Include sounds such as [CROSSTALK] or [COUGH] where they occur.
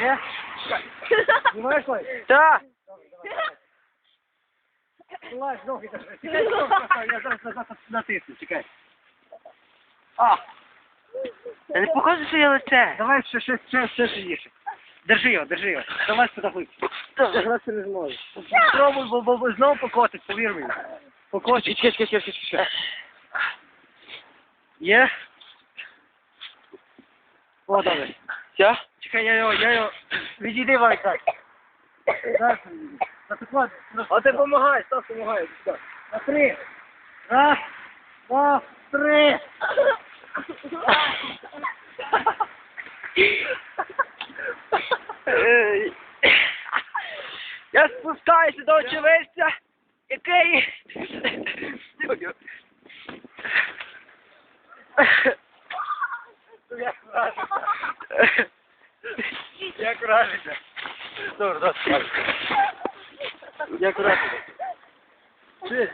Ні? Знімаєш лайк? Так. Лайк, ноги. Чекай, стоп, я зараз назад натисну, чекай. А, Та не показуй своє лице. давай ще, ще, ще, ще сильніше. Держи його, держи його. Давай сюди глиб. Я грати не зможу. Спробуй, бо, бо, бо знову покотить, повір мені. Покотить. Чекай, чекай, чекай, чекай. Є? О, добре. Все? Чекай, я його, я його... Відійди, Вайк, так. Зараз. На приклад. А ти помагай, Стас помагай. На три. Раз, два, три. Я спускаюся до очевидця, який... Як вражиться? [LAUGHS] Як вражиться? Добре, добре. Як вражиться? Чуєш,